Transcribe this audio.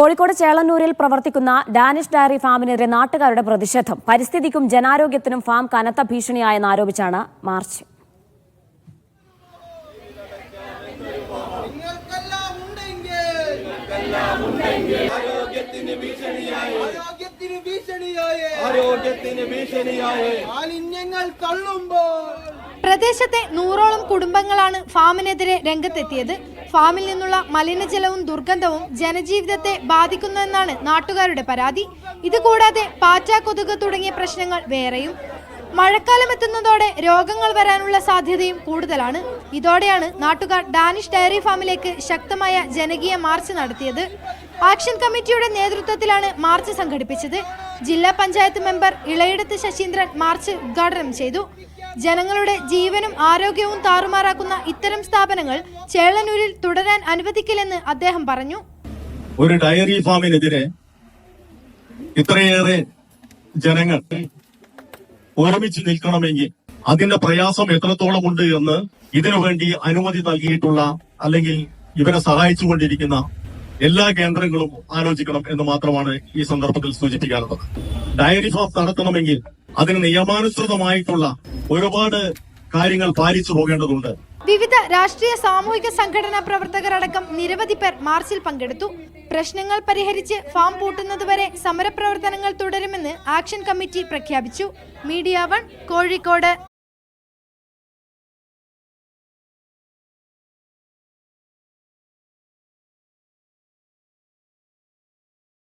കോഴിക്കോട് ചേളന്നൂരിൽ പ്രവർത്തിക്കുന്ന Danish diary ഫാമിനെതിരെ നാട്ടുകാരുടെ പ്രതിഷേധം. പരിസ്ഥിതിക്കും ജനാരോഗ്യത്തിനും ഫാം കനത്ത ഭീഷണിയായെന്ന് ആരോപിച്ചാണ് മാർച്ച്. ആരോഗ്യത്തിന് ഭീഷണിയായ. മാലിന്യങ്ങൾ തള്ളുമ്പോൾ പ്രദേശത്തെ നൂറോളം കുടുംബങ്ങളാണ് ഫാമിനെതിരെ രംഗത്തെത്തിയത്. ഫാമിൽ നിന്നുള്ള മലിനജലവും ദുർഗന്ധവും ജനജീവിതത്തെ ബാധിക്കുന്നുവെന്നാണ് നാട്ടുകാരുടെ പരാതി. ഇതുകൂടാതെ പാറ്റ കൊതുക് തുടങ്ങിയ പ്രശ്നങ്ങൾ വേറെയും. മഴക്കാലം എത്തുന്നതോടെ രോഗങ്ങൾ വരാനുള്ള സാധ്യതയും കൂടുതലാണ്. ഇതോടെയാണ് നാട്ടുകാർ ഡാനിഷ് ഡയറി ഫാമിലേക്ക് ശക്തമായ ജനകീയ മാർച്ച് നടത്തിയത്. ആക്ഷൻ കമ്മിറ്റിയുടെ നേതൃത്വത്തിലാണ് മാർച്ച് സംഘടിപ്പിച്ചത്. ജില്ലാ പഞ്ചായത്ത് മെമ്പർ ഇളയിടത്ത് ശശീന്ദ്രൻ മാർച്ച് ഉദ്ഘാടനം ചെയ്തു. ജനങ്ങളുടെ ജീവനും ആരോഗ്യവും താറുമാറാക്കുന്ന ഇത്തരം സ്ഥാപനങ്ങൾ ചേളനൂരിൽ തുടരാൻ അനുവദിക്കില്ലെന്ന് അദ്ദേഹം പറഞ്ഞു. ഒരു ഡയറി ഫാമിനെതിരെ ഇത്രയേറെ ജനങ്ങൾ ഒരുമിച്ച് നിൽക്കണമെങ്കിൽ അതിന്റെ പ്രയാസം എത്രത്തോളം ഉണ്ട് എന്ന് ഇതിനു വേണ്ടി അനുമതി നൽകിയിട്ടുള്ള അല്ലെങ്കിൽ ഇവരെ സഹായിച്ചുകൊണ്ടിരിക്കുന്ന എല്ലാ കേന്ദ്രങ്ങളും ആലോചിക്കണം എന്ന് മാത്രമാണ് ഈ സന്ദർഭത്തിൽ സൂചിപ്പിക്കാനുള്ളത് ഡയറി ഫാം നടത്തണമെങ്കിൽ അതിന് നിയമാനുസൃതമായിട്ടുള്ള ഒരുപാട് കാര്യങ്ങൾ പാലിച്ചു പോകേണ്ടതുണ്ട്. വിവിധ രാഷ്ട്രീയ സാമൂഹിക സംഘടനാ പ്രവർത്തകർ അടക്കം നിരവധി പേർ മാർച്ചിൽ പങ്കെടുത്തു. പ്രശ്നങ്ങൾ പരിഹരിച്ച് ഫാം പൂട്ടുന്നതുവരെ സമരപ്രവർത്തനങ്ങൾ തുടരുമെന്ന് ആക്ഷൻ കമ്മിറ്റി പ്രഖ്യാപിച്ചു. Media one Kozhikode.